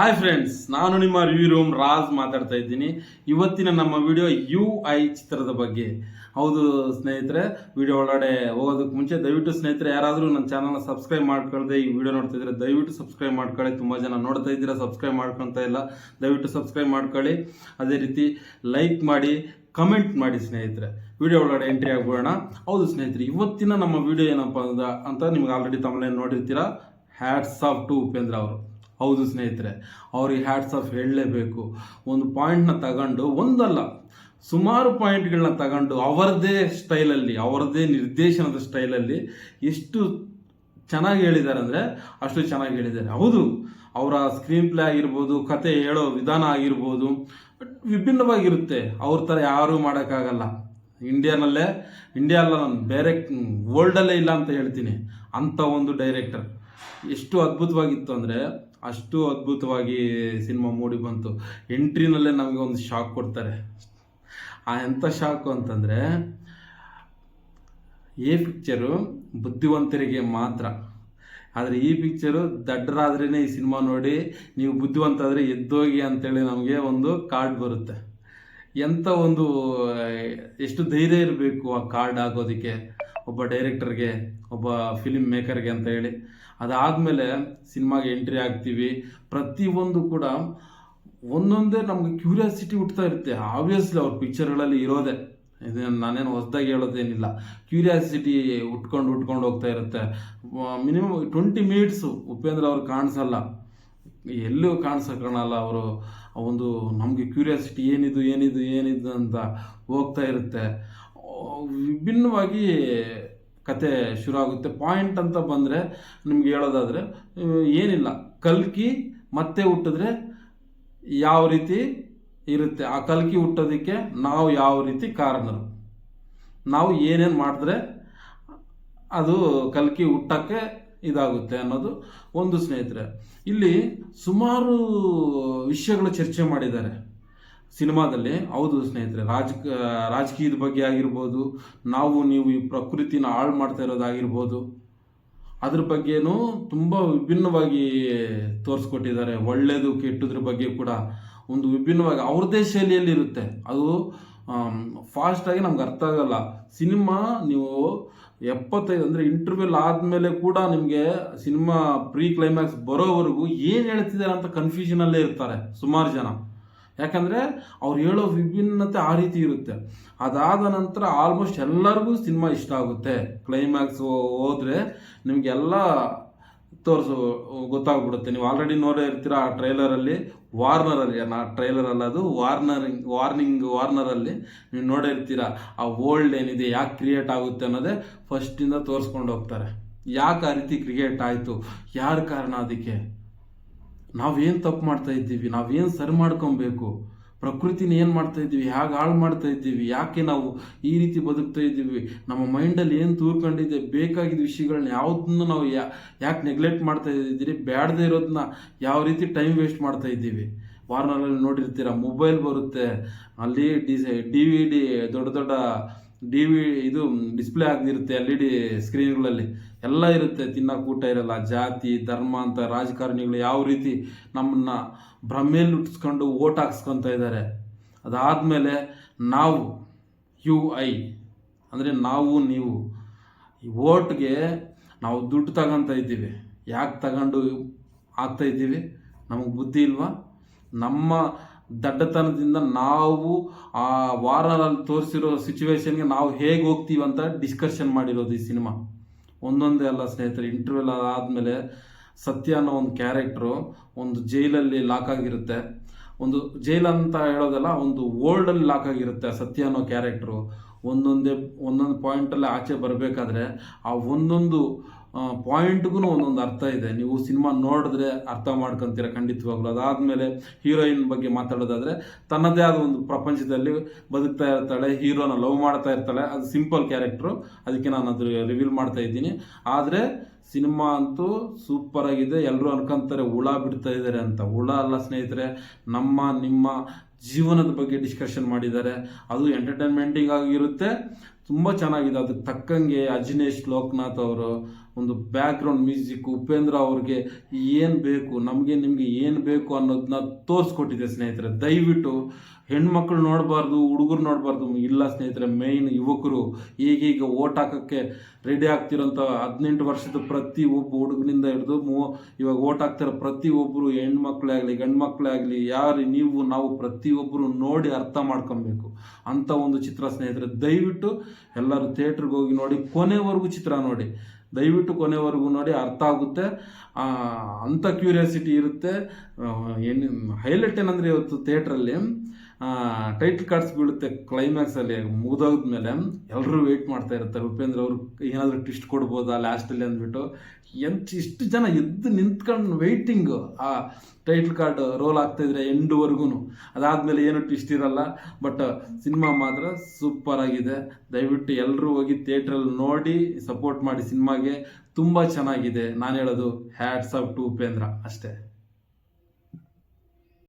Hi friends ನಾನು ನಿಮ್ಮ review room Raj ಮಾತಾಡ್ತಾ ಇದ್ದೀನಿ. ಇವತ್ತಿನ ನಮ್ಮ ವಿಡಿಯೋ ಯು ಐ ಚಿತ್ರದ ಬಗ್ಗೆ. ಹೌದು ಸ್ನೇಹಿತರೆ ವಿಡಿಯೋ ಒಳಗಡೆ ಹೋಗೋದಕ್ಕೆ ಮುಂಚೆ ದಯವಿಟ್ಟು ಸ್ನೇಹಿತರೆ, ಯಾರಾದರೂ ನನ್ನ ಚಾನಲ್ನ ಸಬ್ಸ್ಕ್ರೈಬ್ ಮಾಡ್ಕೊಳ್ಳದೆ ಈ ವಿಡಿಯೋ ನೋಡ್ತಾ ಇದ್ರೆ ದಯವಿಟ್ಟು ಸಬ್ಸ್ಕ್ರೈಬ್ ಮಾಡ್ಕೊಳ್ಳಿ. ತುಂಬ ಜನ ನೋಡ್ತಾ ಇದ್ದೀರಾ ಸಬ್ಸ್ಕ್ರೈಬ್ ಮಾಡ್ಕೊಳ್ತಾ ಇಲ್ಲ, ದಯವಿಟ್ಟು ಸಬ್ಸ್ಕ್ರೈಬ್ ಮಾಡ್ಕೊಳ್ಳಿ. ಅದೇ ರೀತಿ ಲೈಕ್ ಮಾಡಿ ಕಮೆಂಟ್ ಮಾಡಿ ಸ್ನೇಹಿತರೆ. ವಿಡಿಯೋ ಒಳಗಡೆ ಎಂಟ್ರಿ ಆಗ್ಬೋಣ ಹೌದು ಸ್ನೇಹಿತರೆ, ಇವತ್ತಿನ ನಮ್ಮ ವಿಡಿಯೋ ಏನಪ್ಪ ಅಂತ ನಿಮ್ಗೆ ಆಲ್ರೆಡಿ ತಮ್ಮಲ್ಲಿ ನೋಡಿರ್ತೀರಾ? ಹ್ಯಾಟ್ಸ್ ಆಫ್ ಟು ಉಪೇಂದ್ರ ಅವರು. ಹೌದು ಸ್ನೇಹಿತರೆ, ಅವ್ರಿಗೆ ಹ್ಯಾಟ್ಸ್ ಆಫ್ ಹೇಳಲೇಬೇಕು. ಒಂದು ಪಾಯಿಂಟ್ನ ತಗೊಂಡು, ಒಂದಲ್ಲ, ಸುಮಾರು ಪಾಯಿಂಟ್ಗಳನ್ನ ತಗೊಂಡು ಅವರದೇ ಸ್ಟೈಲಲ್ಲಿ ಅವರದೇ ನಿರ್ದೇಶನದ ಸ್ಟೈಲಲ್ಲಿ ಎಷ್ಟು ಚೆನ್ನಾಗಿ ಹೇಳಿದ್ದಾರೆ ಅಂದರೆ ಅಷ್ಟು ಚೆನ್ನಾಗಿ ಹೇಳಿದ್ದಾರೆ. ಹೌದು, ಅವರ ಸ್ಕ್ರೀನ್ ಪ್ಲೇ ಆಗಿರ್ಬೋದು, ಕತೆ ಹೇಳೋ ವಿಧಾನ ಆಗಿರ್ಬೋದು ವಿಭಿನ್ನವಾಗಿರುತ್ತೆ. ಅವ್ರ ಥರ ಯಾರೂ ಮಾಡೋಕ್ಕಾಗಲ್ಲ. ಇಂಡಿಯಾನಲ್ಲೇ ಇಂಡಿಯಾ ಅಲ್ಲ ನಾನು ಬೇರೆ ವರ್ಲ್ಡಲ್ಲೇ ಇಲ್ಲ ಅಂತ ಹೇಳ್ತೀನಿ. ಅಂಥ ಒಂದು ಡೈರೆಕ್ಟರ್ ಎಷ್ಟು ಅದ್ಭುತವಾಗಿತ್ತು ಅಂದರೆ, ಅಷ್ಟು ಅದ್ಭುತವಾಗಿ ಸಿನಿಮಾ ಮೂಡಿ ಬಂತು. ಎಂಟ್ರಿನಲ್ಲೇ ನಮಗೆ ಒಂದು ಶಾಕ್ ಕೊಡ್ತಾರೆ. ಆ ಎಂಥ ಶಾಕು ಅಂತಂದರೆ, ಈ ಪಿಕ್ಚರು ಬುದ್ಧಿವಂತರಿಗೆ ಮಾತ್ರ. ಆದರೆ ಈ ಪಿಕ್ಚರು ದಡ್ಡರಾದ್ರೇ ಈ ಸಿನಿಮಾ ನೋಡಿ, ನೀವು ಬುದ್ಧಿವಂತ ಆದರೆ ಎದ್ದೋಗಿ ಅಂತೇಳಿ ನಮಗೆ ಒಂದು ಕಾರ್ಡ್ ಬರುತ್ತೆ. ಎಂಥ ಒಂದು ಎಷ್ಟು ಧೈರ್ಯ ಇರಬೇಕು ಆ ಕಾರ್ಡ್ ಆಗೋದಕ್ಕೆ ಒಬ್ಬ ಡೈರೆಕ್ಟರ್ಗೆ ಒಬ್ಬ ಫಿಲಿಮ್ ಮೇಕರ್ಗೆ ಅಂತ ಹೇಳಿ. ಅದಾದಮೇಲೆ ಸಿನಿಮಾಗೆ ಎಂಟ್ರಿ ಆಗ್ತೀವಿ ಪ್ರತಿಯೊಂದು ಕೂಡ ಒಂದೊಂದೇ ನಮ್ಗೆ ಕ್ಯೂರಿಯಾಸಿಟಿ ಹುಟ್ತಾ ಇರುತ್ತೆ. ಆಬ್ವಿಯಸ್ಲಿ ಅವ್ರ ಪಿಕ್ಚರ್ಗಳಲ್ಲಿ ಇರೋದೇ. ಇದನ್ನು ನಾನೇನು ಹೊಸದಾಗಿ ಹೇಳೋದೇನಿಲ್ಲ. ಕ್ಯೂರಿಯಾಸಿಟಿ ಉಟ್ಕೊಂಡು ಉಟ್ಕೊಂಡು ಹೋಗ್ತಾ ಇರುತ್ತೆ. ಮಿನಿಮಮ್ ಟ್ವೆಂಟಿ ಮಿನಿಟ್ಸು ಉಪೇಂದ್ರ ಅವ್ರು ಕಾಣಿಸಲ್ಲ. ಎಲ್ಲೂ ಕಾಣಿಸೋಕೆ ಕಾಣಲ್ಲ ಅವರು. ಒಂದು ನಮಗೆ ಕ್ಯೂರಿಯಾಸಿಟಿ ಏನಿದು ಏನಿದು ಏನಿದು ಅಂತ ಹೋಗ್ತಾ ಇರುತ್ತೆ. ವಿಭಿನ್ನವಾಗಿ ಕತೆ ಶುರು ಆಗುತ್ತೆ ಪಾಯಿಂಟ್ ಅಂತ ಬಂದರೆ ನಿಮ್ಗೆ ಹೇಳೋದಾದರೆ ಏನಿಲ್ಲ. ಕಲ್ಕಿ ಮತ್ತೆ ಹುಟ್ಟಿದ್ರೆ ಯಾವ ರೀತಿ ಇರುತ್ತೆ? ಆ ಕಲ್ಕಿ ಹುಟ್ಟೋದಕ್ಕೆ ನಾವು ಯಾವ ರೀತಿ ಕಾರಣರು? ನಾವು ಏನೇನು ಮಾಡಿದ್ರೆ ಅದು ಕಲ್ಕಿ ಹುಟ್ಟಕ್ಕೆ ಇದಾಗುತ್ತೆ ಅನ್ನೋದು ಒಂದು ಸ್ನೇಹಿತರೆ. ಇಲ್ಲಿ ಸುಮಾರು ವಿಷಯಗಳು ಚರ್ಚೆ ಮಾಡಿದ್ದಾರೆ. ಸಿನಿಮಾದಲ್ಲಿ, ಹೌದು ಸ್ನೇಹಿತರೆ, ರಾಜ, ರಾಜಕೀಯದ ಬಗ್ಗೆ ಆಗಿರ್ಬೋದು, ನಾವು, ನೀವು ಈ ಪ್ರಕೃತಿನ ಹಾಳು ಮಾಡ್ತಾ ಇರೋದಾಗಿರ್ಬೋದು ಅದ್ರ ಬಗ್ಗೆನೂ ತುಂಬ ವಿಭಿನ್ನವಾಗಿ ತೋರಿಸ್ಕೊಟ್ಟಿದ್ದಾರೆ. ಒಳ್ಳೆಯದು ಕೆಟ್ಟದ್ರ ಬಗ್ಗೆ ಕೂಡ ಒಂದು ವಿಭಿನ್ನವಾಗಿ ಅವ್ರದ್ದೇ ಶೈಲಿಯಲ್ಲಿ ಇರುತ್ತೆ ಅದು ಫಾಸ್ಟಾಗಿ ನಮ್ಗೆ ಅರ್ಥ ಆಗಲ್ಲ. ಸಿನಿಮಾ ನೀವು ಎಪ್ಪತ್ತೈದು ಅಂದರೆ ಇಂಟರ್ವ್ಯೂಲ್ ಆದಮೇಲೆ ಕೂಡ ನಿಮಗೆ ಸಿನಿಮಾ ಪ್ರೀ ಕ್ಲೈಮ್ಯಾಕ್ಸ್ ಬರೋವರೆಗೂ ಏನು ಹೇಳ್ತಿದ್ದಾರೆ ಅಂತ ಕನ್ಫ್ಯೂಷನಲ್ಲೇ ಇರ್ತಾರೆ ಸುಮಾರು ಜನ. ಯಾಕಂದರೆ ಅವ್ರು ಹೇಳೋ ವಿಭಿನ್ನತೆ ಆ ರೀತಿ ಇರುತ್ತೆ. ಅದಾದ ನಂತರ ಆಲ್ಮೋಸ್ಟ್ ಎಲ್ಲರಿಗೂ ಸಿನಿಮಾ ಇಷ್ಟ ಆಗುತ್ತೆ. ಕ್ಲೈಮ್ಯಾಕ್ಸ್ ಹೋದರೆ ನಿಮಗೆಲ್ಲ ತೋರಿಸು, ಗೊತ್ತಾಗ್ಬಿಡುತ್ತೆ. ನೀವು ಆಲ್ರೆಡಿ ನೋಡೇ ಇರ್ತೀರ ಆ ಟ್ರೈಲರಲ್ಲಿ ವಾರ್ನರಲ್ಲಿ ನಾ ಟ್ರೈಲರ್ ಅಲ್ಲ ಅದು ವಾರ್ನರಿಂಗ್ ವಾರ್ನಿಂಗ್ ವಾರ್ನರಲ್ಲಿ ನೀವು ನೋಡೇ ಇರ್ತೀರ. ಆ ಓಲ್ಡ್ ಏನಿದೆ, ಯಾಕೆ ಕ್ರಿಯೇಟ್ ಆಗುತ್ತೆ ಅನ್ನೋದೇ ಫಸ್ಟಿಂದ ತೋರಿಸ್ಕೊಂಡು ಹೋಗ್ತಾರೆ. ಯಾಕೆ ಆ ರೀತಿ ಕ್ರಿಯೇಟ್ ಆಯಿತು? ಯಾರ ಕಾರಣ ಅದಕ್ಕೆ? ನಾವೇನು ತಪ್ಪು ಮಾಡ್ತಾ ಇದ್ದೀವಿ? ನಾವೇನು ಸರಿ ಮಾಡ್ಕೊಬೇಕು? ಪ್ರಕೃತಿನ ಏನು ಮಾಡ್ತಾ ಇದ್ದೀವಿ? ಹೇಗೆ ಹಾಳು ಮಾಡ್ತಾ ಇದ್ದೀವಿ? ಯಾಕೆ ನಾವು ಈ ರೀತಿ ಬದುಕ್ತಾ ಇದ್ದೀವಿ? ನಮ್ಮ ಮೈಂಡಲ್ಲಿ ಏನು ತೂರ್ಕೊಂಡಿದೆ? ಬೇಕಾಗಿದ್ದ ವಿಷಯಗಳನ್ನ ಯಾವುದನ್ನು ನಾವು ಯಾ, ಯಾಕೆ ನೆಗ್ಲೆಕ್ಟ್ ಮಾಡ್ತಾ ಇದ್ದೀರಿ? ಬ್ಯಾಡದೇ ಇರೋದನ್ನ ಯಾವ ರೀತಿ ಟೈಮ್ ವೇಸ್ಟ್ ಮಾಡ್ತಾ ಇದ್ದೀವಿ? ವಾರ್ನರಲ್ಲಿ ನೋಡಿರ್ತೀರ ಮೊಬೈಲ್ ಬರುತ್ತೆ. ಅಲ್ಲಿ ಡಿ ಡಿ ವಿ ಡಿ ದೊಡ್ಡ ದೊಡ್ಡ ಡಿ ವಿ ಇದು ಡಿಸ್ಪ್ಲೇ ಆಗದಿರುತ್ತೆ ಎಲ್ ಇ ಡಿ ಸ್ಕ್ರೀನ್ಗಳಲ್ಲಿ ಎಲ್ಲ ಇರುತ್ತೆ ತಿನ್ನ ಊಟ ಇರಲ್ಲ. ಜಾತಿ, ಧರ್ಮ ಅಂತ ರಾಜಕಾರಣಿಗಳು ಯಾವ ರೀತಿ ನಮ್ಮನ್ನ ಭ್ರಮೆಯಲ್ಲಿ ಹುಟ್ಟಿಸ್ಕೊಂಡು ಓಟ್ ಹಾಕ್ಸ್ಕೊತ ಇದ್ದಾರೆ. ಅದಾದಮೇಲೆ ನಾವು, ಯು ಐ ಅಂದರೆ ನಾವು, ನೀವು ಈ ಓಟ್ಗೆ ನಾವು ದುಡ್ಡು ತಗೊಂತ ಇದ್ದೀವಿ. ಯಾಕೆ ತಗೊಂಡು ಆಗ್ತಾ ಇದ್ದೀವಿ? ನಮಗೆ ಬುದ್ಧಿ ಇಲ್ವಾ? ನಮ್ಮ ದಡ್ಡತನದಿಂದ ನಾವು ಆ ವಾರಲ್ಲಿ ತೋರಿಸಿರೋ ಸಿಚುವೇಶನ್ಗೆ ನಾವು ಹೇಗೆ ಹೋಗ್ತೀವಿ ಅಂತ ಡಿಸ್ಕಷನ್ ಮಾಡಿರೋದು ಈ ಸಿನಿಮಾ ಒಂದೊಂದೇ ಅಲ್ಲ ಸ್ನೇಹಿತರೆ ಇಂಟರ್ವ್ಯೂಲ್ ಆದಮೇಲೆ ಸತ್ಯ ಅನ್ನೋ ಒಂದು ಕ್ಯಾರೆಕ್ಟ್ರು ಒಂದು ಜೈಲಲ್ಲಿ ಲಾಕ್ ಆಗಿರುತ್ತೆ. ಒಂದು ಜೈಲ್ ಅಂತ ಹೇಳೋದಲ್ಲ, ಒಂದು ವರ್ಲ್ಡಲ್ಲಿ ಲಾಕ್ ಆಗಿರುತ್ತೆ ಸತ್ಯ ಅನ್ನೋ ಕ್ಯಾರೆಕ್ಟ್ರು ಒಂದೊಂದೇ, ಒಂದೊಂದು ಪಾಯಿಂಟಲ್ಲಿ ಆಚೆ ಬರಬೇಕಾದ್ರೆ ಆ ಒಂದೊಂದು ಪಾಯಿಂಟ್ಗೂ ಒಂದೊಂದು ಅರ್ಥ ಇದೆ. ನೀವು ಸಿನಿಮಾ ನೋಡಿದ್ರೆ ಅರ್ಥ ಮಾಡ್ಕೊಂತೀರ ಖಂಡಿತವಾಗ್ಲು. ಅದಾದಮೇಲೆ ಹೀರೋಯಿನ್ ಬಗ್ಗೆ ಮಾತಾಡೋದಾದರೆ, ತನ್ನದೇ ಆದ ಒಂದು ಪ್ರಪಂಚದಲ್ಲಿ ಬದುಕ್ತಾ ಇರ್ತಾಳೆ, ಹೀರೋನ ಲವ್ ಮಾಡ್ತಾ ಇರ್ತಾಳೆ. ಅದು ಸಿಂಪಲ್ ಕ್ಯಾರೆಕ್ಟ್ರು. ಅದಕ್ಕೆ ನಾನು ಅದ್ರ ರಿವೀಲ್ ಮಾಡ್ತಾ ಇದ್ದೀನಿ. ಆದರೆ ಸಿನಿಮಾ ಅಂತೂ ಸೂಪರ್ ಆಗಿದೆ. ಎಲ್ಲರೂ ಅನ್ಕೊಂತಾರೆ ಹುಳ ಬಿಡ್ತಾ ಇದ್ದಾರೆ ಅಂತ. ಹುಳ ಅಲ್ಲ ಸ್ನೇಹಿತರೆ, ನಮ್ಮ, ನಿಮ್ಮ ಜೀವನದ ಬಗ್ಗೆ ಡಿಸ್ಕಷನ್ ಮಾಡಿದ್ದಾರೆ. ಅದು ಎಂಟರ್ಟೈನ್ಮೆಂಟಿಂಗ್ ಆಗಿರುತ್ತೆ. ತುಂಬ ಚೆನ್ನಾಗಿದೆ. ಅದಕ್ಕೆ ತಕ್ಕಂಗೆ ಅಜಿನೇಶ್ ಲೋಕನಾಥ್ ಅವರು ಒಂದು ಬ್ಯಾಕ್ಗ್ರೌಂಡ್ ಮ್ಯೂಸಿಕ್ ಉಪೇಂದ್ರ ಅವ್ರಿಗೆ ಏನು ಬೇಕು, ನಮಗೆ ನಿಮಗೆ ಏನು ಬೇಕು ಅನ್ನೋದನ್ನ ತೋರಿಸ್ಕೊಟ್ಟಿದೆ ಸ್ನೇಹಿತರೆ. ದಯವಿಟ್ಟು ಹೆಣ್ಮಕ್ಳು ನೋಡಬಾರ್ದು, ಹುಡುಗರು ನೋಡಬಾರ್ದು, ಇಲ್ಲ ಸ್ನೇಹಿತರೆ ಮೇಯ್ನ್ ಯುವಕರು ಈಗೀಗ ಓಟ್ ಹಾಕೋಕ್ಕೆ ರೆಡಿ ಆಗ್ತಿರೋಂಥ ಹದಿನೆಂಟು ವರ್ಷದ ಪ್ರತಿ ಒಬ್ಬ ಹುಡುಗನಿಂದ ಹಿಡಿದು ಮೂ ಇವಾಗ ಓಟ್ ಹಾಕ್ತಿರೋ ಪ್ರತಿ ಒಬ್ಬರು ಹೆಣ್ಮಕ್ಳೇ ಆಗಲಿ ಗಂಡು ಮಕ್ಕಳೇ ಆಗಲಿ, ಯಾರು ನೀವು, ನಾವು ಪ್ರತಿಯೊಬ್ಬರು ನೋಡಿ ಅರ್ಥ ಮಾಡ್ಕೊಬೇಕು. ಅಂಥ ಒಂದು ಚಿತ್ರ ಸ್ನೇಹಿತರೆ, ದಯವಿಟ್ಟು ಎಲ್ಲರೂ ಥಿಯೇಟ್ರಿಗೆ ಹೋಗಿ ನೋಡಿ, ಕೊನೆವರೆಗೂ ಚಿತ್ರ ನೋಡಿ. ದಯವಿಟ್ಟು ಕೊನೆವರೆಗೂ ನೋಡಿ, ಅರ್ಥ ಆಗುತ್ತೆ. ಅಂಥ ಕ್ಯೂರಿಯಾಸಿಟಿ ಇರುತ್ತೆ. ಏನು ಹೈಲೈಟ್ ಏನಂದರೆ ಇವತ್ತು ಥಿಯೇಟ್ರಲ್ಲಿ ಟೈಟ್ಲ್ ಕಾರ್ಡ್ಸ್ ಬೀಳುತ್ತೆ ಕ್ಲೈಮ್ಯಾಕ್ಸಲ್ಲಿ ಮುಗಿದೋದ್ಮೇಲೆ ಎಲ್ಲರೂ ವೆಯ್ಟ್ ಮಾಡ್ತಾ ಇರ್ತಾರೆ. ಉಪೇಂದ್ರ ಅವರು ಏನಾದರೂ ಟ್ವಿಸ್ಟ್ ಕೊಡ್ಬೋದಾ ಲಾಸ್ಟಲ್ಲಿ ಅಂದ್ಬಿಟ್ಟು. ಎಂತ ಇಷ್ಟು ಜನ ಎದ್ದು ನಿಂತ್ಕೊಂಡು ವೆಯ್ಟಿಂಗು ಆ ಟೈಟ್ಲ್ ಕಾರ್ಡ್ ರೋಲ್ ಆಗ್ತಾ ಇದ್ರೆ ಎಂಡ್ವರೆಗೂ ಅದಾದಮೇಲೆ ಏನು ಟ್ವಿಸ್ಟ್ ಇರಲ್ಲ. ಬಟ್ ಸಿನಿಮಾ ಮಾತ್ರ ಸೂಪರ್ ಆಗಿದೆ. ದಯವಿಟ್ಟು ಎಲ್ಲರೂ ಹೋಗಿ ಥಿಯೇಟ್ರಲ್ಲಿ ನೋಡಿ ಸಪೋರ್ಟ್ ಮಾಡಿ ಸಿನಿಮಾಗೆ ತುಂಬ ಚೆನ್ನಾಗಿದೆ. ನಾನು ಹೇಳೋದು ಹ್ಯಾಟ್ಸ್ ಆಫ್ ಟು ಉಪೇಂದ್ರ. ಅಷ್ಟೇ.